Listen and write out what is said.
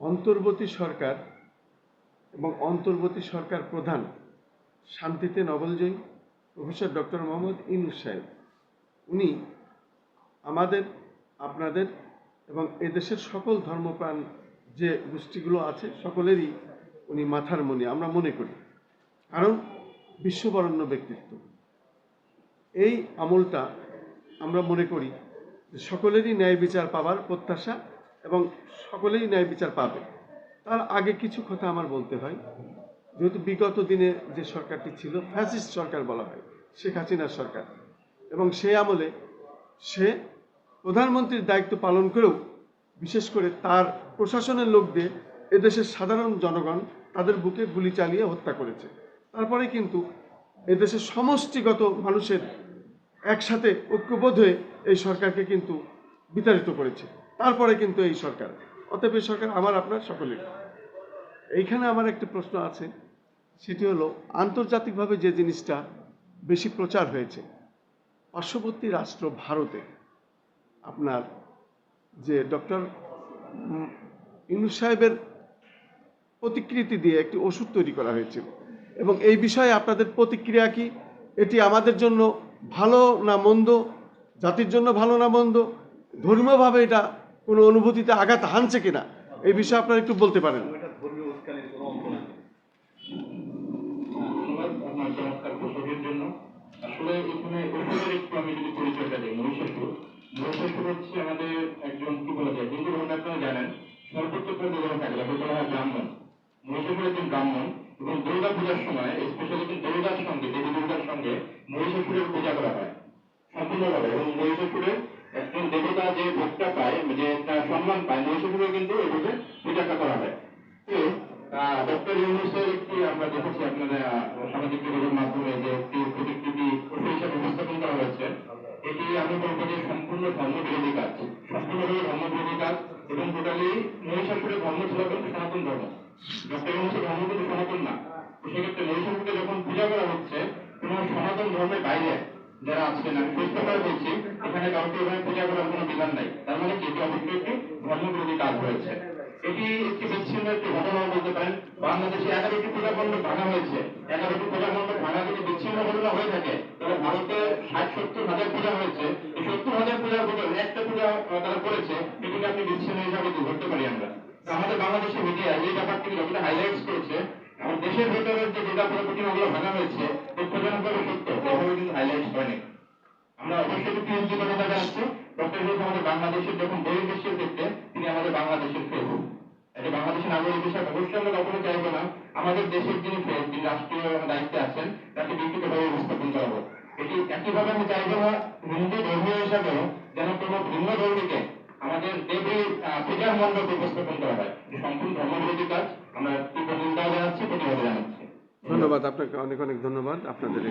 অন্তর্বর্তী সরকার এবং অন্তর্বর্তী সরকার প্রধান শান্তিতে নবলজয়ী প্রফেসর ডক্টর মোহাম্মদ ইনুস সাহেব। উনি আমাদের, আপনাদের এবং এদেশের সকল ধর্মপ্রাণ যে গোষ্ঠীগুলো আছে, সকলেরই উনি মাথার মনে আমরা মনে করি। কারণ বিশ্ববরণ্য ব্যক্তিত্ব। এই আমলটা আমরা মনে করি সকলেরই ন্যায় বিচার পাবার প্রত্যাশা এবং সকলেই ন্যায় বিচার পাবে। তার আগে কিছু কথা আমার বলতে হয়। যেহেতু বিগত দিনে যে সরকারটি ছিল, ফ্যাসিস্ট সরকার বলা হয়, শেখ হাসিনার সরকার, এবং সেই আমলে সে প্রধানমন্ত্রীর দায়িত্ব পালন করেও, বিশেষ করে তার প্রশাসনের লোক দিয়ে এদেশের সাধারণ জনগণ, তাদের বুকে গুলি চালিয়ে হত্যা করেছে। তারপরে কিন্তু এদেশের সমষ্টিগত মানুষের একসাথে ঐক্যবোধ হয়ে এই সরকারকে কিন্তু বিতাড়িত করেছে। তারপরে কিন্তু এই সরকার। অতএব এই সরকার আমার, আপনার সকলের এইখানে আমার একটা প্রশ্ন আছে, সেটি হলো, আন্তর্জাতিকভাবে যে জিনিসটা বেশি প্রচার হয়েছে, পার্শ্ববর্তী রাষ্ট্র ভারতে, আপনার যে ডক্টর ইউনুস সাহেবের প্রতিকৃতি দিয়ে একটি ওষুধ তৈরি করা হয়েছিল। এবং এই বিষয়ে আপনাদের প্রতিক্রিয়া কি? এটি আমাদের জন্য ভালো না মন্দ, জাতির জন্য ভালো না মন্দ, ধর্মীয়ভাবে এটা কোনো অনুভূতিতে আঘাত হানছে কিনা, এই বিষয়ে আপনারা একটু বলতে পারেন। মহিষাসুর মহিষাসুর হচ্ছে আমাদের একজন, কি বলা যায়, হিন্দু ধর্মে আপনারা জানেন। সর্বোচ্চ হয় ব্রাহ্মণ মহিষাসুর একজন ব্রাহ্মণ। এবং দুর্গা পূজার সময় স্পেশালি কিন্তু দুর্গার সঙ্গে, দেবী দুর্গার সঙ্গে মহিষাসুরের পূজা করা হয়। সম্পূর্ণভাবে এবং মহিষাসুরের একজন দেবতা যে ভোগটা পায়, যে তার সম্মান পায়, মহিষাসুরের কিন্তু এভাবে পূজাটা করা হয়। তো ডক্টর ইউনুসের একটি আমরা দেখেছি আপনারা সামাজিক যোগাযোগ মাধ্যমে যে একটি প্রতিকৃতি হিসাবে উপস্থাপন করা হয়েছে, এটি আমি বলব যে সম্পূর্ণ ধর্মবিরোধী কাজ। সম্পূর্ণভাবে ধর্মবিরোধী কাজ এবং টোটালি মহিষাসুরের ধর্ম ছিল কিন্তু সনাতন ধর্ম। ডক্টর ইউনুসের ধর্ম কিন্তু সনাতন না। সেক্ষেত্রে মহিষাসুরকে যখন পূজা করা হচ্ছে কোন সনাতন ধর্মের বাইরে যারা আছেন, আমি সুস্থভাবে বলছি, এখানে কাউকে এভাবে পূজা করার কোনো বিধান নাই। তার মানে কি? এটি অবশ্যই একটি ধর্মবিরোধী কাজ হয়েছে এটি একটি বিচ্ছিন্ন একটি ঘটনা বলতে পারেন। বাংলাদেশে এগারোটি পূজা মণ্ডপ ভাঙা হয়েছে। এগারোটি পূজা মণ্ডপ ভাঙা যদি বিচ্ছিন্ন ঘটনা হয়ে থাকে, তাহলে ভারতে ষাট, সত্তর হাজার পূজা হয়েছে। এই সত্তর হাজার পূজার ভিতরে একটা পূজা তারা করেছে, এটিকে আপনি বিচ্ছিন্ন হিসাবে ধরতে পারি আমরা। আমাদের বাংলাদেশের মিডিয়া এই ব্যাপারটি যতটা হাইলাইটস করেছে দেশের ভেতরের যে দুর্গা পূজা প্রতিমাগুলো ভাঙা হয়েছে, দুঃখজনকভাবে সত্য। এভাবে কিন্তু হাইলাইটস হয়নি। আমরা অবশ্যই একটি কৃতজ্ঞতা জানাচ্ছি ডক্টর ইউনুস আমাদের বাংলাদেশের যখন বহির্বিশ্বের ক্ষেত্রে, তিনি আমাদের বাংলাদেশের ফেস। এটা বাংলাদেশের নাগরিক হিসাবে অবশ্যই আমরা কখনো চাইব না, আমাদের দেশের যিনি ফেস, যিনি রাষ্ট্রীয় দায়িত্বে আছেন, তাকে বিকৃতভাবে উপস্থাপন করাবো এটি একইভাবে আমি চাইব না, হিন্দু ধর্মীয় হিসাবেও যেন কোনো ভিন্ন ধর্মীকে আমাদের দেবী পূজার মণ্ডপে উপস্থাপন করা হয়। সম্পূর্ণ ধর্মবিরোধী কাজ। আমরা ধন্যবাদ আপনাকে অনেক অনেক ধন্যবাদ। আপনাদের